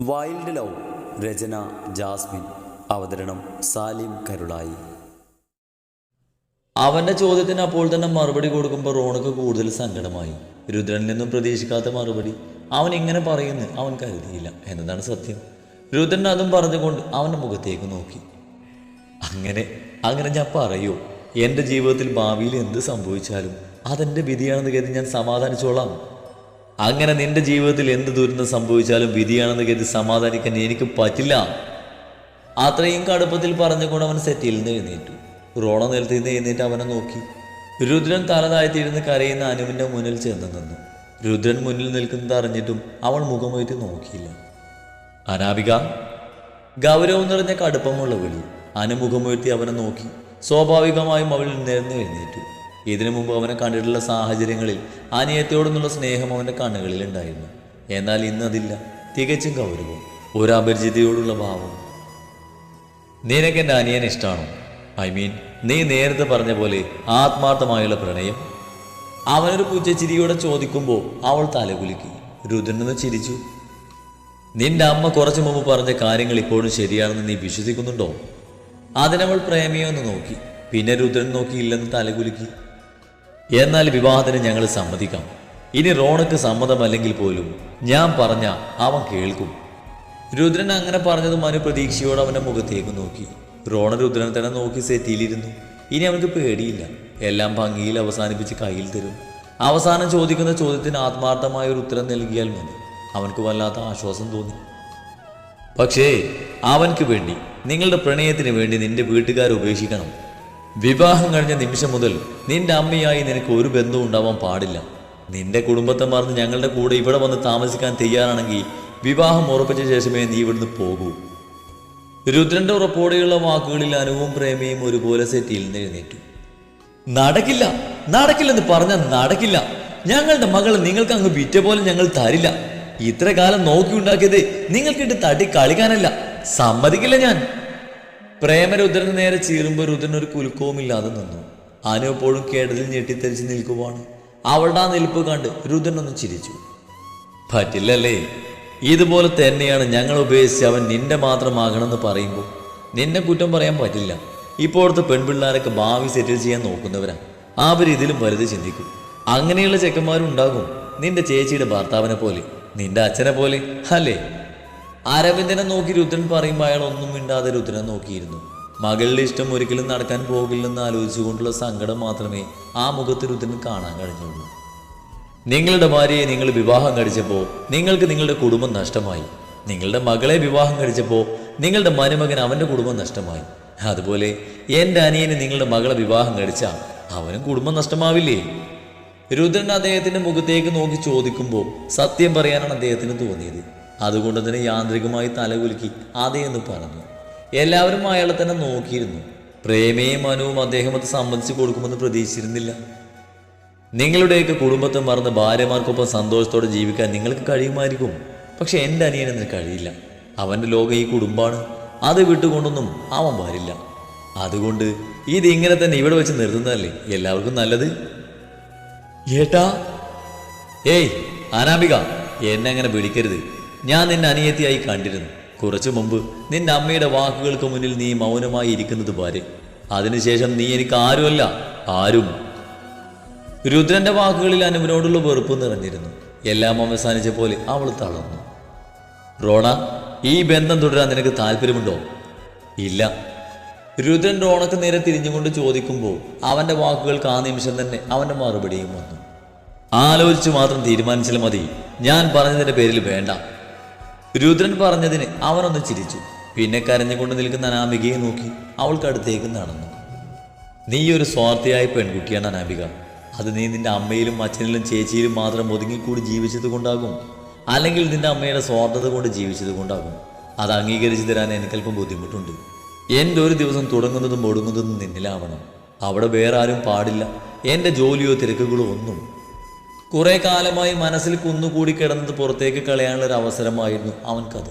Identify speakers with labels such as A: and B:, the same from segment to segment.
A: Wild love രചന Jasmine അവതരണം സാലിം കരുളായി.
B: അവന്റെ ചോദ്യത്തിന് അപ്പോൾ തന്നെ മറുപടി കൊടുക്കുമ്പോൾ റോണക്ക് കൂടുതൽ സങ്കടമായി. രുദ്രനിൽ നിന്നും പ്രതീക്ഷിക്കാത്ത മറുപടി. അവൻ ഇങ്ങനെ പറയുന്നു അവൻ കരുതിയില്ല എന്നതാണ് സത്യം. രുദ്രൻ അതും പറഞ്ഞുകൊണ്ട് അവന്റെ മുഖത്തേക്ക് നോക്കി. അങ്ങനെ അങ്ങനെ ഞാൻ പറയൂ എന്റെ ജീവിതത്തിൽ ഭാവിയിൽ എന്ത് സംഭവിച്ചാലും അതെന്റെ വിധിയാണെന്ന് കരുതി ഞാൻ സമാധാനിച്ചോളാം. അങ്ങനെ നിന്റെ ജീവിതത്തിൽ എന്ത് ദുരന്തം സംഭവിച്ചാലും വിധിയാണെന്ന് കരുതി സമാധാനിക്കാൻ എനിക്ക് പറ്റില്ല. അത്രയും കടുപ്പത്തിൽ പറഞ്ഞുകൊണ്ട് അവൻ സെറ്റിൽ നിന്ന് എഴുന്നേറ്റു. റോണ നിലത്ത് നിന്ന് എഴുന്നേറ്റ് അവനെ നോക്കി. രുദ്രൻ തലതായിത്തിരുന്ന് കരയുന്ന അനുവിന്റെ മുന്നിൽ ചെന്ന് നിന്നു. രുദ്രൻ മുന്നിൽ നിൽക്കുന്നത് അറിഞ്ഞിട്ടും അവൾ മുഖമേറ്റ് നോക്കിയില്ല. അനാവിക ഗൗരവം നിറഞ്ഞ കടുപ്പമുള്ള വിളി. അനുമുഖമുയർത്തി അവനെ നോക്കി. സ്വാഭാവികമായും അവൾ നേർന്ന് എഴുന്നേറ്റു. ഇതിനു മുമ്പ് അവനെ കണ്ടിട്ടുള്ള സാഹചര്യങ്ങളിൽ അനിയത്തോടെന്നുള്ള സ്നേഹം അവന്റെ കണ്ണുകളിൽ ഉണ്ടായിരുന്നു. എന്നാൽ ഇന്നതില്ല തികച്ചും ഗൗരവം ഒരു അപരിചിതയോടുള്ള ഭാവം നിനക്ക് എന്റെ അനിയൻ ഇഷ്ടമാണോ ഐ മീൻ നീ നേരത്തെ പറഞ്ഞ പോലെ ആത്മാർത്ഥമായുള്ള പ്രണയം? അവനൊരു പുച്ചച്ചിരിയോടെ ചോദിക്കുമ്പോൾ അവൾ തലകുലുക്കി രുദ്രനെന്ന് ചിരിച്ചു. നിന്റെ അമ്മ കുറച്ചു മുമ്പ് പറഞ്ഞ കാര്യങ്ങൾ ഇപ്പോഴും ശരിയാണെന്ന് നീ വിശ്വസിക്കുന്നുണ്ടോ? അതിനവൾ പ്രേമിയോ എന്ന് നോക്കി. പിന്നെ രുദ്രൻ നോക്കിയില്ലെന്ന് തലകുലുക്കി എന്നാൽ വിവാഹത്തിന് ഞങ്ങൾ സമ്മതിക്കാം. ഇനി റോണക്ക് സമ്മതമല്ലെങ്കിൽ പോലും ഞാൻ പറഞ്ഞ അവൻ കേൾക്കും. രുദ്രൻ അങ്ങനെ പറഞ്ഞത് മനു പ്രതീക്ഷയോട് അവന്റെ മുഖത്തേക്ക് നോക്കി. റോണ രുദ്രനെ തന്നെ നോക്കി സെറ്റിയിലിരുന്നു. ഇനി അവനക്ക് പേടിയില്ല. എല്ലാം ഭംഗിയിൽ അവസാനിപ്പിച്ച് കയ്യിൽ തരും. അവസാനം ചോദിക്കുന്ന ചോദ്യത്തിന് ആത്മാർത്ഥമായ ഒരു ഉത്തരം നൽകിയാൽ മതി. അവനക്ക് വല്ലാത്ത ആശ്വാസം തോന്നി. പക്ഷേ അവൻക്ക് വേണ്ടി നിങ്ങളുടെ പ്രണയത്തിന് വേണ്ടി നിന്റെ വീട്ടുകാർ ഉപേക്ഷിക്കണം. വിവാഹം കഴിഞ്ഞ നിമിഷം മുതൽ നിന്റെ അമ്മയായി നിനക്ക് ഒരു ബന്ധവും ഉണ്ടാവാൻ പാടില്ല. നിന്റെ കുടുംബത്തെ മറന്ന് ഞങ്ങളുടെ കൂടെ ഇവിടെ വന്ന് താമസിക്കാൻ തയ്യാറാണെങ്കിൽ വിവാഹം ഉറപ്പിച്ച ശേഷമേ നീ ഇവിടുന്ന് പോകൂ. രുദ്രന്റെ ഉറപ്പോടെയുള്ള വാക്കുകളിൽ അനുവും പ്രേമിയും ഒരുപോലെ സെറ്റിയിൽ നിന്നെഴുന്നേറ്റു നടക്കില്ല നടക്കില്ലെന്ന് പറഞ്ഞാൽ നടക്കില്ല. ഞങ്ങളുടെ മകളെ നിങ്ങൾക്ക് അങ്ങ് വിറ്റ പോലെ ഞങ്ങൾ തരില്ല. ഇത്ര കാലം നോക്കി ഉണ്ടാക്കിയത് നിങ്ങൾക്കിട്ട് തട്ടി കളിക്കാനല്ല. സമ്മതിക്കില്ല ഞാൻ. പ്രേമരുദ്രന് നേരെ ചീറുമ്പോൾ രുദ്രൻ ഒരു കുലുക്കവുമില്ലാതെ നിന്നു. അനു എപ്പോഴും കേടലിൽ ഞെട്ടിത്തെറിച്ച് നിൽക്കുവാണ്. അവളുടെ ആ നിൽപ്പ് കണ്ട് രുദ്രൻ ഒന്ന് ചിരിച്ചു. പറ്റില്ലല്ലേ? ഇതുപോലെ തന്നെയാണ് ഞങ്ങൾ ഉപയോഗിച്ച് അവൻ നിന്റെ മാത്രമാകണമെന്ന് പറയുമ്പോൾ. നിന്നെ കുറ്റം പറയാൻ പറ്റില്ല. ഇപ്പോഴത്തെ പെൺപിള്ളേരൊക്കെ ഭാവി സെറ്റിൽ ചെയ്യാൻ നോക്കുന്നവരാ. അവരിതിലും വലുത് ചിന്തിക്കും. അങ്ങനെയുള്ള ചെക്കന്മാരും ഉണ്ടാകും നിന്റെ ചേച്ചിയുടെ ഭർത്താവിനെ പോലെ. നിന്റെ അച്ഛനെ പോലെ അല്ലേ? അരവിന്ദനെ നോക്കി രുദ്രൻ പറയുമ്പോൾ അയാൾ ഒന്നും മിണ്ടാതെ രുദ്രനെ നോക്കിയിരുന്നു. മകളുടെ ഇഷ്ടം ഒരിക്കലും നടക്കാൻ പോകില്ലെന്ന് ആലോചിച്ചുകൊണ്ടുള്ള സങ്കടം മാത്രമേ ആ മുഖത്ത് രുദ്രൻ കാണാൻ കഴിഞ്ഞുള്ളൂ. നിങ്ങളുടെ ഭാര്യയെ നിങ്ങൾ വിവാഹം കഴിച്ചപ്പോൾ നിങ്ങൾക്ക് നിങ്ങളുടെ കുടുംബം നഷ്ടമായി. നിങ്ങളുടെ മകളെ വിവാഹം കഴിച്ചപ്പോൾ നിങ്ങളുടെ മരുമകൻ അവന്റെ കുടുംബം നഷ്ടമായി. അതുപോലെ എന്റെ അനിയന് നിങ്ങളുടെ മകളെ വിവാഹം കഴിച്ചാൽ അവനും കുടുംബം നഷ്ടമാവില്ലേ? രുദ്രൻ അദ്ദേഹത്തിന്റെ മുഖത്തേക്ക് നോക്കി ചോദിക്കുമ്പോൾ സത്യം പറയാനാണ് അദ്ദേഹത്തിന് തോന്നിയത്. അതുകൊണ്ട് തന്നെ യാന്ത്രികമായി തലകുലുക്കി അതേ എന്ന് പറഞ്ഞു. എല്ലാവരും അയാളെ തന്നെ നോക്കിയിരുന്നു. പ്രേമയും മനുവും അദ്ദേഹം അത് സമ്മതിച്ചു കൊടുക്കുമെന്ന് പ്രതീക്ഷിച്ചിരുന്നില്ല. നിങ്ങളുടെയൊക്കെ കുടുംബത്തെ മറന്ന് ഭാര്യമാർക്കൊപ്പം സന്തോഷത്തോടെ ജീവിക്കാൻ നിങ്ങൾക്ക് കഴിയുമായിരിക്കും. പക്ഷെ എന്റെ അനിയനെന്ന് കഴിയില്ല. അവന്റെ ലോകം ഈ കുടുംബമാണ്. അത് വിട്ടുകൊണ്ടൊന്നും അവൻ വരില്ല. അതുകൊണ്ട് ഇത് ഇങ്ങനെ തന്നെ ഇവിടെ വെച്ച് നിർത്തുന്നതല്ലേ? എല്ലാവർക്കും നല്ലത്? ഏട്ടാ? ഏയ് അനാമിക എന്നെ അങ്ങനെ വിളിക്കരുത്. ഞാൻ നിന്നെ അനിയത്തിയായി കണ്ടിരുന്നു. കുറച്ചു മുമ്പ് നിന്റെ അമ്മയുടെ വാക്കുകൾക്ക് മുന്നിൽ നീ മൗനമായി ഇരിക്കുന്നത് പാരെ. അതിനുശേഷം നീ എനിക്ക് ആരുമല്ല ആരും. രുദ്രന്റെ വാക്കുകളിൽ അനുവിനോടുള്ള വെറുപ്പ് നിറഞ്ഞിരുന്നു. എല്ലാം അവസാനിച്ച പോലെ അവൾ തളർന്നു. റോണ ഈ ബന്ധം തുടരാൻ നിനക്ക് താല്പര്യമുണ്ടോ? ഇല്ല. രുദ്രൻ റോണക്ക് നേരെ തിരിഞ്ഞുകൊണ്ട് ചോദിക്കുമ്പോൾ അവന്റെ വാക്കുകൾക്ക് ആ നിമിഷം തന്നെ അവന്റെ മറുപടിയും വന്നു. ആലോചിച്ച് മാത്രം തീരുമാനിച്ചാൽ മതി. ഞാൻ പറഞ്ഞതിന്റെ പേരിൽ വേണ്ട. രുദ്രൻ പറഞ്ഞതിന് അവനൊന്ന് ചിരിച്ചു. പിന്നെ കരഞ്ഞുകൊണ്ട് നിൽക്കുന്ന അനാമികയെ നോക്കി അവൾക്കടുത്തേക്ക് നടന്നു. നീ ഒരു സ്വാർത്ഥിയായ പെൺകുട്ടിയാണ് അനാമിക. അത് നീ നിന്റെ അമ്മയിലും അച്ഛനിലും ചേച്ചിയിലും മാത്രം ഒതുങ്ങിക്കൂടി ജീവിച്ചത് കൊണ്ടാകും. അല്ലെങ്കിൽ നിന്റെ അമ്മയുടെ സ്വാർത്ഥത കൊണ്ട് ജീവിച്ചത് കൊണ്ടാകും. അത് അംഗീകരിച്ചു തരാൻ എനിക്കല്പം ബുദ്ധിമുട്ടുണ്ട്. എന്റെ ഒരു ദിവസം തുടങ്ങുന്നതും ഒടുങ്ങുന്നതും നിന്നിലാവണം. അവിടെ വേറെ ആരും പാടില്ല. എന്റെ ജോലിയോ തിരക്കുകളോ ഒന്നും കുറെ കാലമായി മനസ്സിൽ കുന്നുകൂടി കിടന്നത് പുറത്തേക്ക് കളയാനുള്ള ഒരു അവസരമായിരുന്നു അവൻക്കത്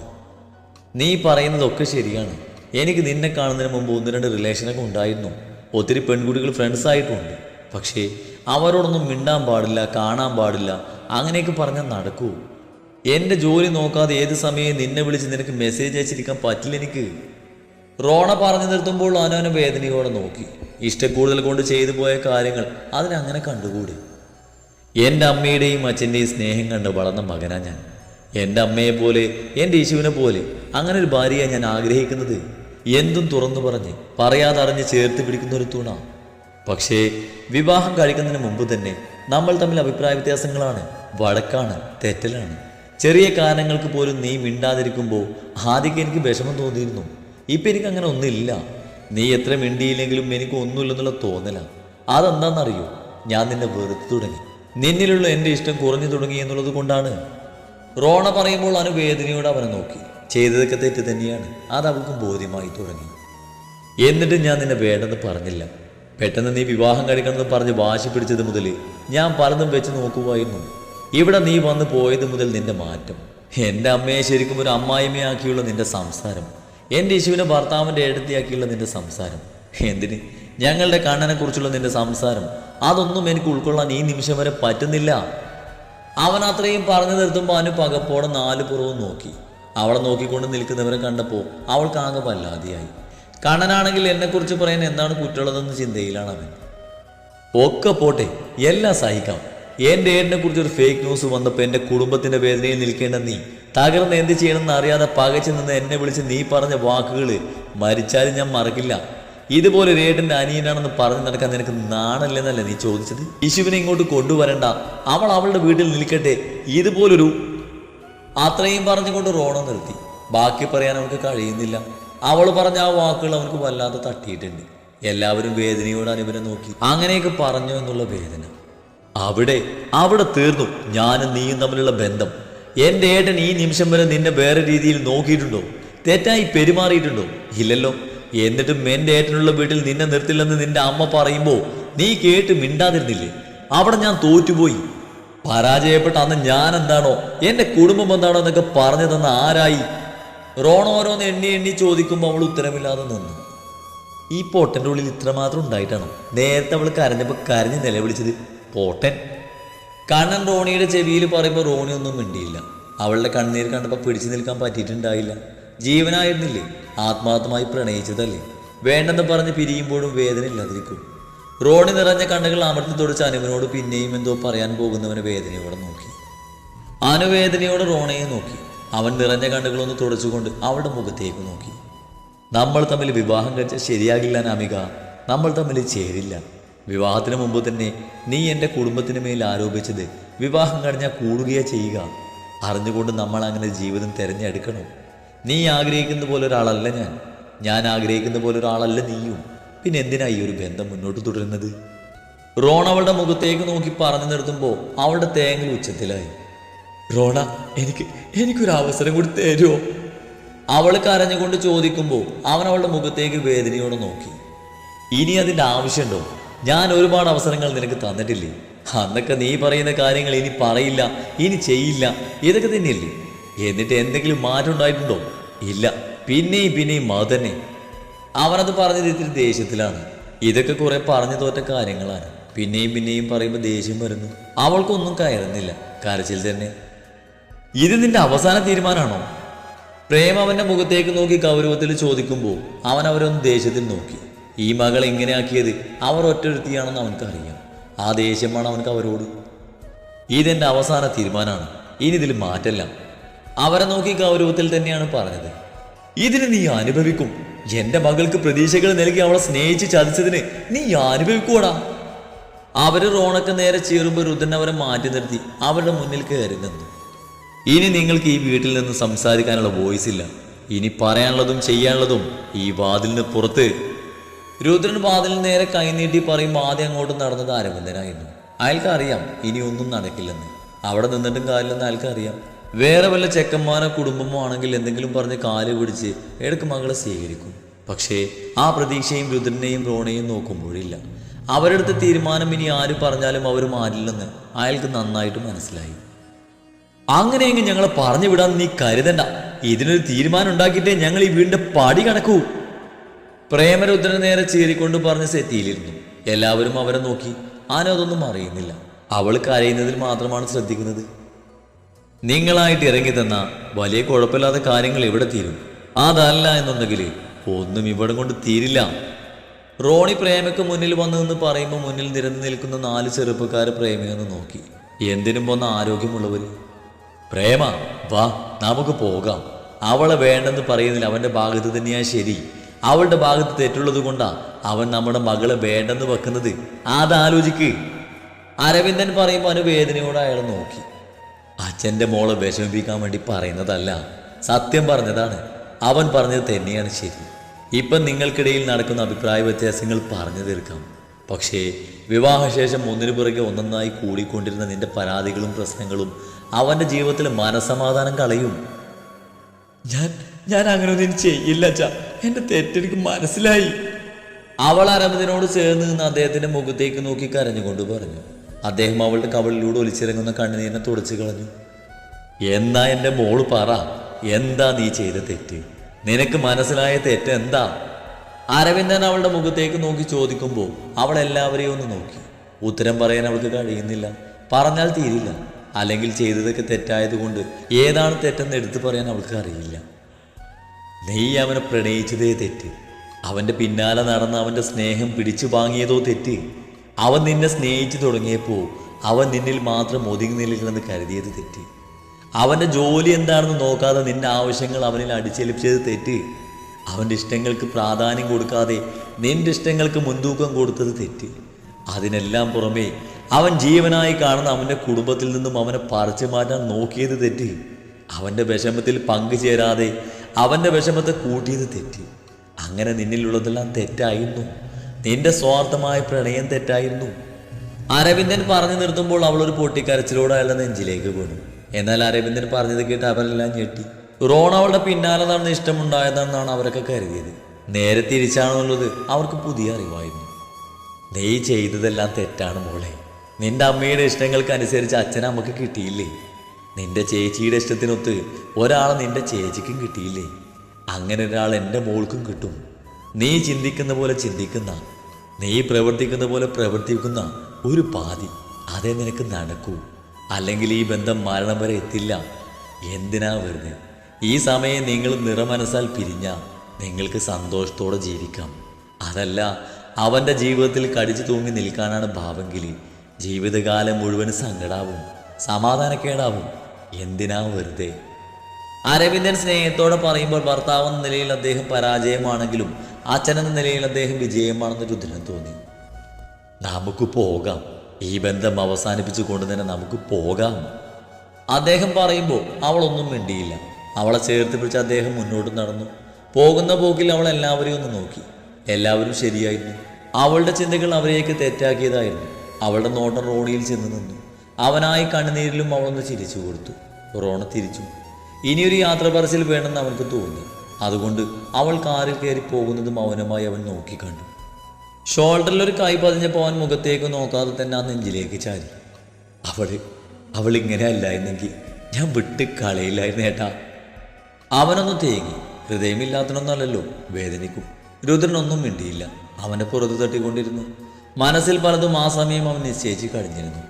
B: നീ പറയുന്നതൊക്കെ ശരിയാണ്. എനിക്ക് നിന്നെ കാണുന്നതിന് മുമ്പ് ഒന്ന് രണ്ട് റിലേഷനൊക്കെ ഉണ്ടായിരുന്നു. ഒത്തിരി പെൺകുട്ടികൾ ഫ്രണ്ട്സ് ആയിട്ടുണ്ട്. പക്ഷേ അവരോടൊന്നും മിണ്ടാൻ പാടില്ല കാണാൻ പാടില്ല. അങ്ങനെയൊക്കെ പറഞ്ഞാൽ നടക്കൂ. എന്റെ ജോലി നോക്കാതെ ഏത് സമയം നിന്നെ വിളിച്ച് നിനക്ക് മെസ്സേജ് അയച്ചിരിക്കാൻ പറ്റില്ല എനിക്ക്. റോണ പറഞ്ഞു നിർത്തുമ്പോൾ അവനവനെ വേദനയോടെ നോക്കി. ഇഷ്ടക്കൂടുതൽ കൊണ്ട് ചെയ്തു പോയ കാര്യങ്ങൾ അതിനങ്ങനെ കണ്ടുകൂടി. എന്റെ അമ്മയുടെയും അച്ഛന്റെയും സ്നേഹം കണ്ട് വളർന്ന മകനാണ് ഞാൻ. എന്റെ അമ്മയെ പോലെ എന്റെ യേശുവിനെ പോലെ അങ്ങനെ ഒരു ഭാര്യയാണ് ഞാൻ ആഗ്രഹിക്കുന്നത്. എന്തും തുറന്നു പറഞ്ഞ് പറയാതെ അറിഞ്ഞ് ചേർത്ത് പിടിക്കുന്ന ഒരു തൂണ. പക്ഷേ വിവാഹം കഴിക്കുന്നതിന് മുമ്പ് തന്നെ നമ്മൾ തമ്മിൽ അഭിപ്രായ വ്യത്യാസങ്ങളാണ് വഴക്കാണ് തെറ്റലാണ്. ചെറിയ കാരണങ്ങൾക്ക് പോലും നീ മിണ്ടാതിരിക്കുമ്പോൾ ആദ്യമൊക്കെ എനിക്ക് വിഷമം തോന്നിയിരുന്നു. ഇപ്പം എനിക്ക് അങ്ങനെ ഒന്നുമില്ല. നീ എത്ര മിണ്ടിയില്ലെങ്കിലും എനിക്ക് ഒന്നുമില്ലെന്നുള്ള തോന്നല. അതെന്താണെന്നറിയോ? ഞാൻ നിന്നെ വെറുത്തു തുടങ്ങി. നിന്നിലുള്ള എന്റെ ഇഷ്ടം കുറഞ്ഞു തുടങ്ങി എന്നുള്ളത് കൊണ്ടാണ്. റോണ പറയുമ്പോൾ അനു വേദനയോട് അവനെ നോക്കി. ചെയ്തതൊക്കെ തെറ്റ് തന്നെയാണ്. അത് അവൾക്കും ബോധ്യമായി തുടങ്ങി. എന്നിട്ടും ഞാൻ നിന്നെ വേണ്ടെന്ന് പറഞ്ഞില്ല. പെട്ടെന്ന് നീ വിവാഹം കഴിക്കണമെന്ന് പറഞ്ഞ് വാശി പിടിച്ചത് മുതൽ ഞാൻ പലതും വെച്ച് നോക്കുമായിരുന്നു ഇവിടെ നീ വന്ന് പോയത് മുതൽ നിന്റെ മാറ്റം. എന്റെ അമ്മയെ ശരിക്കും ഒരു അമ്മായിമ്മയാക്കിയുള്ള നിന്റെ സംസാരം. എന്റെ യേശുവിനെ ഭർത്താവിന്റെ ഇടത്തിയാക്കിയുള്ള നിന്റെ സംസാരം. എന്തിന്? ഞങ്ങളുടെ കണ്ണനെ കുറിച്ചുള്ള നിന്റെ സംസാരം അതൊന്നും എനിക്ക് ഉൾക്കൊള്ളാൻ ഈ നിമിഷം വരെ പറ്റുന്നില്ല. അവൻ അത്രയും പറഞ്ഞു നിർത്തുമ്പോൾ അവന് പകപ്പോടെ നാല് പുറവും നോക്കി. അവളെ നോക്കിക്കൊണ്ട് നിൽക്കുന്നവരെ കണ്ടപ്പോൾ അവൾക്കാകെ വല്ലാതെയായി. കണ്ണനാണെങ്കിൽ എന്നെക്കുറിച്ച് പറയാൻ എന്താണ് കുറ്റമുള്ളതെന്ന് ചിന്തയിലാണ് അവൻ. ഒക്കെ പോട്ടെ എല്ലാം സഹിക്കാം. എന്റെ ഏടിനെ കുറിച്ച് ഒരു ഫേക്ക് ന്യൂസ് വന്നപ്പോൾ എന്റെ കുടുംബത്തിന്റെ വേദനയിൽ നിൽക്കേണ്ട നീ തകർന്ന് എന്ത് ചെയ്യണമെന്ന് അറിയാതെ പകച്ചു നിന്ന് എന്നെ വിളിച്ച് നീ പറഞ്ഞ വാക്കുകൾ മരിച്ചാലും ഞാൻ മറക്കില്ല. ഇതുപോലെ ഒരു ഏട്ടന്റെ അനിയനാണെന്ന് പറഞ്ഞു നടക്കാൻ നിനക്ക് നാണല്ലെന്നല്ല നീ ചോദിച്ചത്? യേശുവിനെ ഇങ്ങോട്ട് കൊണ്ടുവരണ്ട. അവൾ അവളുടെ വീട്ടിൽ നിൽക്കട്ടെ. ഇതുപോലൊരു അത്രയും പറഞ്ഞുകൊണ്ട് റോണം നിർത്തി. ബാക്കി പറയാൻ അവൾക്ക് കഴിയുന്നില്ല. അവൾ പറഞ്ഞ ആ വാക്കുകൾ അവൾക്ക് വല്ലാതെ തട്ടിയിട്ടുണ്ട്. എല്ലാവരും വേദനയോട് അനുപനെ നോക്കി. അങ്ങനെയൊക്കെ പറഞ്ഞു എന്നുള്ള വേദന. അവിടെ അവിടെ തീർന്നു. ഞാനും നീയും തമ്മിലുള്ള ബന്ധം. എന്റെ ഏട്ടൻ ഈ നിമിഷം വരെ നിന്നെ വേറെ രീതിയിൽ നോക്കിയിട്ടുണ്ടോ? തെറ്റായി പെരുമാറിയിട്ടുണ്ടോ? ഇല്ലല്ലോ. എന്നിട്ടും എന്റെ ഏട്ടനുള്ള വീട്ടിൽ നിന്നെ നിർത്തില്ലെന്ന് നിന്റെ അമ്മ പറയുമ്പോൾ നീ കേട്ട് മിണ്ടാതിരുന്നില്ലേ? അവിടെ ഞാൻ തോറ്റുപോയി. പരാജയപ്പെട്ട അന്ന് ഞാൻ എന്താണോ എന്റെ കുടുംബം എന്താണോ എന്നൊക്കെ പറഞ്ഞു തന്ന ആരായി? റോൺ ഓരോന്ന് എണ്ണി എണ്ണി ചോദിക്കുമ്പോൾ അവൾ ഉത്തരമില്ലാതെ നിന്നു. ഈ പൊട്ടന്റെ ഉള്ളിൽ ഇത്രമാത്രം ഉണ്ടായിട്ടാണ്? നേരത്തെ അവൾ കരഞ്ഞപ്പോൾ കരഞ്ഞ് നിലവിളിച്ചത് പോട്ടൻ. കണ്ണൻ റോണിയുടെ ചെവിയിൽ പറയുമ്പോൾ റോണി ഒന്നും മിണ്ടിയില്ല. അവളുടെ കണ്ണീർ കണ്ടപ്പോൾ പിടിച്ചു നിൽക്കാൻ പറ്റിയിട്ടുണ്ടായില്ല. ജീവനായിരുന്നില്ലേ? ആത്മാർത്ഥമായി പ്രണയിച്ചതല്ലേ? വേണ്ടെന്ന് പറഞ്ഞ് പിരിയുമ്പോഴും വേദന ഇല്ലാതിരിക്കും. റോണി നിറഞ്ഞ കണ്ണുകൾ അമർത്തി തുടച്ച് അനുവിനോട് പിന്നെയും എന്തോ പറയാൻ പോകുന്നവനെ വേദനയോടെ നോക്കി. അനുവേദനയോടെ റോണയെ നോക്കി. അവൻ നിറഞ്ഞ കണ്ണുകളൊന്ന് തുടച്ചുകൊണ്ട് അവളുടെ മുഖത്തേക്ക് നോക്കി. നമ്മൾ തമ്മിൽ വിവാഹം കഴിച്ച ശരിയാകില്ല നാമിക നമ്മൾ തമ്മിൽ ചേരില്ല. വിവാഹത്തിന് മുമ്പ് തന്നെ നീ എന്റെ കുടുംബത്തിന് മേൽ ആരോപിച്ചത് വിവാഹം കഴിഞ്ഞാൽ കൂടുകയാ ചെയ്യുക. അറിഞ്ഞുകൊണ്ട് നമ്മൾ അങ്ങനെ ജീവിതം തിരഞ്ഞെടുക്കണം? നീ ആഗ്രഹിക്കുന്ന പോലെ ഒരാളല്ല ഞാൻ. ഞാൻ ആഗ്രഹിക്കുന്ന പോലെ ഒരാളല്ല നീയും. പിന്നെ എന്തിനാ ഈ ഒരു ബന്ധം മുന്നോട്ട് തുടരുന്നത്? റോൺ അവളുടെ മുഖത്തേക്ക് നോക്കി പറഞ്ഞു നിർത്തുമ്പോൾ അവളുടെ തേങ്ങൽ ഉച്ചത്തിലായി. റോണ എനിക്ക് എനിക്കൊരു അവസരം കൂടി തരുമോ അവൾ കരഞ്ഞുകൊണ്ട് ചോദിക്കുമ്പോൾ അവൻ അവളുടെ മുഖത്തേക്ക് വേദനയോടെ നോക്കി. ഇനി അതിന്റെ ആവശ്യമുണ്ടോ? ഞാൻ ഒരുപാട് അവസരങ്ങൾ നിനക്ക് തന്നിട്ടില്ലേ? അന്നൊക്കെ നീ പറയുന്ന കാര്യങ്ങൾ ഇനി പറയില്ല ഇനി ചെയ്യില്ല ഇതൊക്കെ തന്നെയല്ലേ? എന്നിട്ട് എന്തെങ്കിലും മാറ്റം ഉണ്ടായിട്ടുണ്ടോ? ഇല്ല. പിന്നെയും പിന്നെയും അത് അവനത് പറഞ്ഞത് ഇത്തിരി ദേഷ്യത്തിലാണ്. ഇതൊക്കെ കുറെ പറഞ്ഞു തോറ്റ കാര്യങ്ങളാണ്. പിന്നെയും പിന്നെയും പറയുമ്പോൾ ദേഷ്യം വരുന്നു. അവൾക്കൊന്നും കയറുന്നില്ല. കരച്ചിൽ തന്നെ. ഇത് നിന്റെ അവസാന തീരുമാനമാണോ? പ്രേം അവന്റെ മുഖത്തേക്ക് നോക്കി ഗൗരവത്തിൽ ചോദിക്കുമ്പോൾ അവൻ അവരൊന്ന് ദേഷ്യത്തിൽ നോക്കി. ഈ മകൾ എങ്ങനെയാക്കിയത് അവർ ഒറ്റൊരുത്തിയാണെന്ന് അവനക്കറിയാം. ആ ദേഷ്യമാണ് അവൻക്ക് അവരോട്. ഇതെന്റെ അവസാന തീരുമാനമാണ്. ഇനി ഇതിൽ മാറ്റല്ല അവരെ നോക്കി ഗൗരവത്തിൽ തന്നെയാണ് പറഞ്ഞത്. ഇതിന് നീ അനുഭവിക്കും. എന്റെ മകൾക്ക് പ്രതീക്ഷകൾ നൽകി അവളെ സ്നേഹിച്ച് ചതിച്ചതിന് നീ അനുഭവിക്കൂടാ അവർ റോണൊക്കെ നേരെ ചീറുമ്പോൾ രുദ്രൻ അവരെ മാറ്റി നിർത്തി അവരുടെ മുന്നിൽ കയറി നിന്നു. ഇനി നിങ്ങൾക്ക് ഈ വീട്ടിൽ നിന്ന് സംസാരിക്കാനുള്ള വോയിസ് ഇല്ല. ഇനി പറയാനുള്ളതും ചെയ്യാനുള്ളതും ഈ വാതിലിന് പുറത്ത്. രുദ്രൻ വാതിലിന് നേരെ കൈനീട്ടി പറയുമ്പോൾ ആദ്യം അങ്ങോട്ട് നടന്നത് അരവിന്ദനായിരുന്നു. അയാൾക്കറിയാം ഇനി ഒന്നും നടക്കില്ലെന്ന്. അവിടെ നിന്നിട്ടും കാര്യമില്ലെന്ന് അയാൾക്ക് അറിയാം. വേറെ വല്ല ചെക്കന്മാരോ കുടുംബമോ ആണെങ്കിൽ എന്തെങ്കിലും പറഞ്ഞ് കാൽ പിടിച്ച് എടുക്ക് മകളെ സ്വീകരിക്കും. പക്ഷേ ആ പ്രതീക്ഷയും രുദ്രനെയും റോണയും നോക്കുമ്പോഴില്ല. അവരെടുത്ത തീരുമാനം ഇനി ആര് പറഞ്ഞാലും അവർ മാറില്ലെന്ന് അയാൾക്ക് നന്നായിട്ട് മനസ്സിലായി. അങ്ങനെയെങ്കിൽ ഞങ്ങളെ പറഞ്ഞു വിടാൻ നീ കരുതണ്ട. ഇതിനൊരു തീരുമാനം ഉണ്ടാക്കിയിട്ടേ ഞങ്ങൾ ഈ വീടിന്റെ പടി കണക്കൂ. പ്രേമരുദ്രൻ നേരെ ചീറിക്കൊണ്ട് പറഞ്ഞ് സെറ്റിയിലിരുന്നു. എല്ലാവരും അവരെ നോക്കി. ആനോ അതൊന്നും അറിയുന്നില്ല. അവൾ കരയുന്നതിൽ മാത്രമാണ് ശ്രദ്ധിക്കുന്നത്. നിങ്ങളായിട്ട് ഇറങ്ങി തന്ന വലിയ കുഴപ്പമില്ലാത്ത കാര്യങ്ങൾ ഇവിടെ തീരും? അതല്ല എന്നുണ്ടെങ്കിൽ ഒന്നും ഇവിടെ കൊണ്ട് തീരില്ല. റോണി പ്രേമയ്ക്ക് മുന്നിൽ വന്നു നിന്ന് പറയുമ്പോൾ മുന്നിൽ നിരന്നു നിൽക്കുന്ന നാല് ചെറുപ്പക്കാരെ പ്രേമയെന്ന് നോക്കി. എന്തിനും പോന്ന ആരോഗ്യമുള്ളവർ പ്രേമ വാ നമുക്ക് പോകാം. അവളെ വേണ്ടെന്ന് പറയുന്നില്ല അവന്റെ ഭാഗത്ത് തന്നെയാ ശരി. അവളുടെ ഭാഗത്ത് തെറ്റുള്ളത് കൊണ്ടാ അവൻ നമ്മുടെ മകളെ വേണ്ടെന്ന് വെക്കുന്നത്. അതാലോചിക്ക്. അരവിന്ദൻ പറയുമ്പോൾ അവന് വേദനയോടെ അയാൾ നോക്കി. അച്ഛന്റെ മോളെ വിഷമിപ്പിക്കാൻ വേണ്ടി പറയുന്നതല്ല സത്യം പറഞ്ഞതാണ്. അവൻ പറഞ്ഞത് തന്നെയാണ് ശരി. ഇപ്പം നിങ്ങൾക്കിടയിൽ നടക്കുന്ന അഭിപ്രായ വ്യത്യാസങ്ങൾ പറഞ്ഞു തീർക്കാം. പക്ഷേ വിവാഹശേഷം ഒന്നിനു പുറകെ ഒന്നൊന്നായി കൂടിക്കൊണ്ടിരുന്ന നിന്റെ പരാതികളും പ്രശ്നങ്ങളും അവന്റെ ജീവിതത്തിൽ മനസമാധാനം കളയും. ഞാൻ ഞാൻ അങ്ങനെ ഒന്നും ചെയ്യില്ല അച്ഛാ. എന്റെ തെറ്റെനിക്ക് മനസ്സിലായി. അവൾ അരവിന്ദനോട് ചേർന്ന് നിന്ന് അദ്ദേഹത്തിന്റെ മുഖത്തേക്ക് നോക്കി കരഞ്ഞുകൊണ്ട് പറഞ്ഞു. അദ്ദേഹം അവളുടെ കവളിലൂടെ ഒലിച്ചിറങ്ങുന്ന കണ്ണുനീരിനെ തുടച്ചു കളഞ്ഞു. എന്നാ എന്റെ മോൾ പറ എന്താ നീ ചെയ്ത തെറ്റ്? നിനക്ക് മനസ്സിലായ തെറ്റ് എന്താ? അരവിന്ദൻ അവളുടെ മുഖത്തേക്ക് നോക്കി ചോദിക്കുമ്പോൾ അവൾ എല്ലാവരെയും ഒന്ന് നോക്കി. ഉത്തരം പറയാൻ അവൾക്ക് കഴിയുന്നില്ല. പറഞ്ഞാൽ തീരില്ല. അല്ലെങ്കിൽ ചെയ്തതൊക്കെ തെറ്റായതുകൊണ്ട് ഏതാണ് തെറ്റെന്ന് എടുത്തു പറയാൻ അവൾക്ക് അറിയില്ല. നീ അവനെ പ്രണയിച്ചതേ തെറ്റ്. അവന്റെ പിന്നാലെ നടന്ന് അവന്റെ സ്നേഹം പിടിച്ചു വാങ്ങിയതോ തെറ്റ്. അവൻ നിന്നെ സ്നേഹിച്ചു തുടങ്ങിയപ്പോൾ അവൻ നിന്നിൽ മാത്രം ഒതുങ്ങി നിൽക്കണമെന്ന് കരുതിയത് തെറ്റ്. അവന്റെ ജോലി എന്താണെന്ന് നോക്കാതെ നിന്റെ ആവശ്യങ്ങൾ അവനിൽ അടിച്ചേൽപ്പിച്ചത് തെറ്റ്. അവന്റെ ഇഷ്ടങ്ങൾക്ക് പ്രാധാന്യം കൊടുക്കാതെ നിന്റെ ഇഷ്ടങ്ങൾക്ക് മുൻതൂക്കം കൊടുത്തത് തെറ്റ്. അതിനെല്ലാം പുറമേ അവൻ ജീവനായി കാണുന്ന അവന്റെ കുടുംബത്തിൽ നിന്നും അവനെ പറിച്ചു മാറ്റാൻ നോക്കിയത് തെറ്റ്. അവന്റെ വിഷമത്തിൽ പങ്കുചേരാതെ അവന്റെ വിഷമത്തെ കൂട്ടിയത് തെറ്റ്. അങ്ങനെ നിന്നിലുള്ളതെല്ലാം തെറ്റായിരുന്നു. നിന്റെ സ്വാർത്ഥമായ പ്രണയം തെറ്റായിരുന്നു. അരവിന്ദൻ പറഞ്ഞു നിർത്തുമ്പോൾ അവൾ ഒരു പൊട്ടിക്കരച്ചിലൂടെ അയാളുടെ നെഞ്ചിലേക്ക് വീണു. എന്നാൽ അരവിന്ദൻ പറഞ്ഞത് കേട്ട് അവരെല്ലാം ഞെട്ടി. റോൺ അവളുടെ പിന്നാലെ നടന്ന് ഇഷ്ടമുണ്ടായതാണെന്നാണ് അവരൊക്കെ കരുതിയത്. നേരെ തിരിച്ചാണെന്നുള്ളത് അവർക്ക് പുതിയ അറിവായിരുന്നു. നീ ചെയ്തതെല്ലാം തെറ്റാണ് മോളെ. നിന്റെ അമ്മയുടെ ഇഷ്ടങ്ങൾക്ക് അനുസരിച്ച് അച്ഛൻ അമ്മയ്ക്ക് കിട്ടിയില്ലേ? നിന്റെ ചേച്ചിയുടെ ഇഷ്ടത്തിനൊത്ത് ഒരാളെ നിന്റെ ചേച്ചിക്കും കിട്ടിയില്ലേ? അങ്ങനെ ഒരാൾ എന്റെ മോൾക്കും കിട്ടും. നീ ചിന്തിക്കുന്ന പോലെ ചിന്തിക്കുന്ന നീ പ്രവർത്തിക്കുന്ന പോലെ പ്രവർത്തിക്കുന്ന ഒരു പാതി. അതേ നിനക്ക് നടക്കൂ. അല്ലെങ്കിൽ ഈ ബന്ധം മരണം വരെ എത്തില്ല. എന്തിനാ വെറുതെ? ഈ സമയം നിങ്ങൾ നിറമനസാൽ പിരിഞ്ഞ നിങ്ങൾക്ക് സന്തോഷത്തോടെ ജീവിക്കാം. അതല്ല അവന്റെ ജീവിതത്തിൽ കടിച്ചു തൂങ്ങി നിൽക്കാനാണ് ഭാവെങ്കിൽ ജീവിതകാലം മുഴുവൻ സങ്കടാവും സമാധാനക്കേടാവും. എന്തിനാ വെറുതെ? അരവിന്ദൻ സ്നേഹത്തോടെ പറയുമ്പോൾ ഭർത്താവെന്ന നിലയിൽ അദ്ദേഹം പരാജയമാണെങ്കിലും അച്ഛനെന്ന നിലയിൽ അദ്ദേഹം വിജയമാണെന്ന് രുദ്രന് തോന്നി. നമുക്ക് പോകാം. ഈ ബന്ധം അവസാനിപ്പിച്ചുകൊണ്ട് തന്നെ നമുക്ക് പോകാം. അദ്ദേഹം പറയുമ്പോൾ അവളൊന്നും മിണ്ടിയില്ല. അവളെ ചേർത്ത് പിടിച്ച് അദ്ദേഹം മുന്നോട്ട് നടന്നു. പോകുന്ന പോക്കിൽ അവൾ എല്ലാവരെയും ഒന്ന് നോക്കി. എല്ലാവരും ശരിയായിരുന്നു. അവളുടെ ചിന്തകൾ അവരെയൊക്കെ തെറ്റാക്കിയതായിരുന്നു. അവളുടെ നോട്ടം റോണിയിൽ ചെന്ന് നിന്നു. അവനായി കണ്ണുനീരിലും അവളൊന്ന് ചിരിച്ചു കൊടുത്തു. റോണ തിരിച്ചു. ഇനിയൊരു യാത്ര പറച്ചിൽ വേണമെന്ന് അവൾക്ക് തോന്നി. അതുകൊണ്ട് അവൾ കാറിൽ കയറി പോകുന്നത് മൗനമായി അവൻ നോക്കിക്കണ്ടു. ഷോൾഡറിൽ ഒരു കൈ പതിഞ്ഞപ്പോൾ അവൻ മുഖത്തേക്ക് നോക്കാതെ തന്നെ ആ നെഞ്ചിലേക്ക് ചാരി. അവൾ അവൾ ഇങ്ങനെ അല്ലായിരുന്നെങ്കിൽ ഞാൻ വിട്ട് കളയില്ലായിരുന്നു ഏട്ടാ. അവനൊന്ന് തേങ്ങി. ഹൃദയമില്ലാത്തതൊന്നല്ലല്ലോ വേദനിക്കും. രുദ്രനൊന്നും മിണ്ടിയില്ല. അവനെ പുറത്ത് തട്ടിക്കൊണ്ടിരുന്നു. മനസ്സിൽ പലതും ആ സമയം അവൻ നിശ്ചയിച്ച് കഴിഞ്ഞിരുന്നു.